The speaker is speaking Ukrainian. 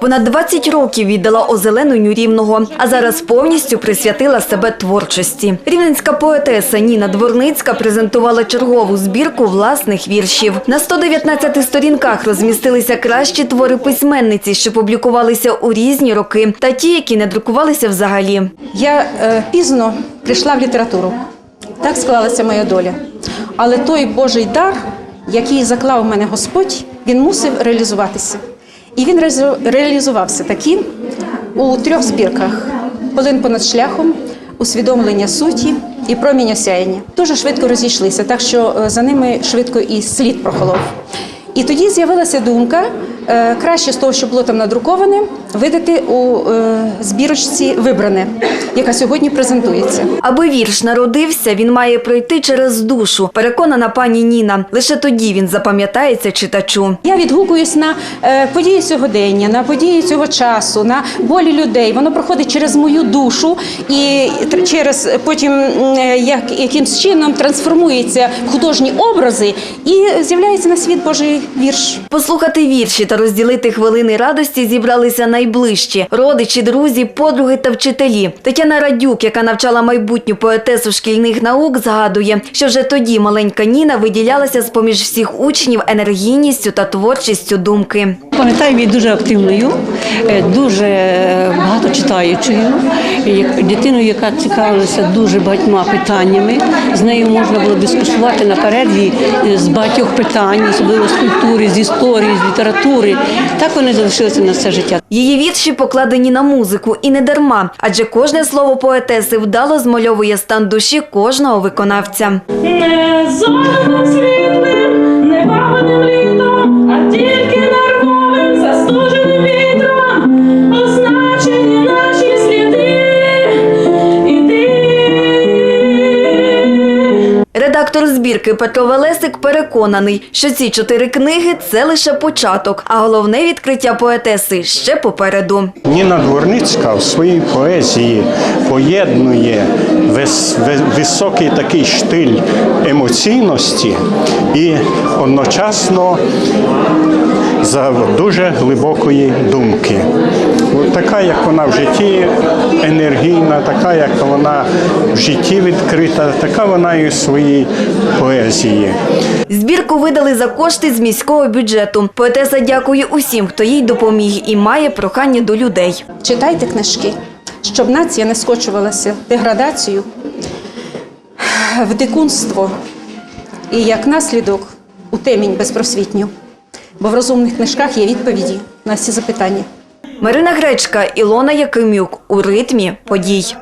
Понад 20 років віддала озелененню рівного, а зараз повністю присвятила себе творчості. Рівненська поетеса Ніна Дворницька презентувала чергову збірку власних віршів. На 119 сторінках розмістилися кращі твори письменниці, що публікувалися у різні роки, та ті, які не друкувалися взагалі. Я е, пізно прийшла в літературу. Так склалася моя доля. Але той Божий дар, який заклав мене Господь, він мусив реалізуватися. І він реалізу- реалізувався таки у трьох збірках: Полин понад шляхом, усвідомлення суті і промінь осяяння. Дуже швидко розійшлися, так що е, за ними швидко і слід прохолов. І тоді з'явилася думка краще з того, що було там надруковане, видати у е, збірочці вибране, яка сьогодні презентується. Аби вірш народився, він має пройти через душу, переконана пані Ніна. Лише тоді він запам'ятається читачу. Я відгукуюсь на е, події сьогодення, на події цього часу, на болі людей. Воно проходить через мою душу і через потім е, як, якимсь чином трансформується в художні образи і з'являється на світ Божий вірш. Послухати вірші та розділити хвилини радості зібралися найближчі – родичі, друзі, подруги та вчителі. Тетяна Радюк, яка навчала майбутню поетесу шкільних наук, згадує, що вже тоді маленька Ніна виділялася з-поміж всіх учнів енергійністю та творчістю думки. Пам'ятаю її дуже активною, е, дуже багато читаючою, дитиною, яка цікавилася дуже багатьма питаннями. З нею можна було дискусувати на перерві е, з багатьох питань, особливо з культури, з історії, з літератури. Так вони залишилися на все життя. Її вірші покладені на музику і не дарма, адже кожне слово поетеси вдало змальовує стан душі кожного виконавця. Не Редактор збірки Петро Велесик переконаний, що ці чотири книги це лише початок, а головне відкриття поетеси ще попереду. Ніна Дворницька в своїй поезії поєднує вис- ви- високий такий штиль емоційності і одночасно за дуже глибокої думки. Така, як вона в житті енергійна, така, як вона в житті відкрита, така вона і в своїй поезії. Збірку видали за кошти з міського бюджету. Поетеса дякує усім, хто їй допоміг, і має прохання до людей. Читайте книжки, щоб нація не скочувалася в деградацію, в дикунство і як наслідок у темінь безпросвітню. Бо в розумних книжках є відповіді на всі запитання. Марина Гречка, Ілона Якимюк у ритмі подій.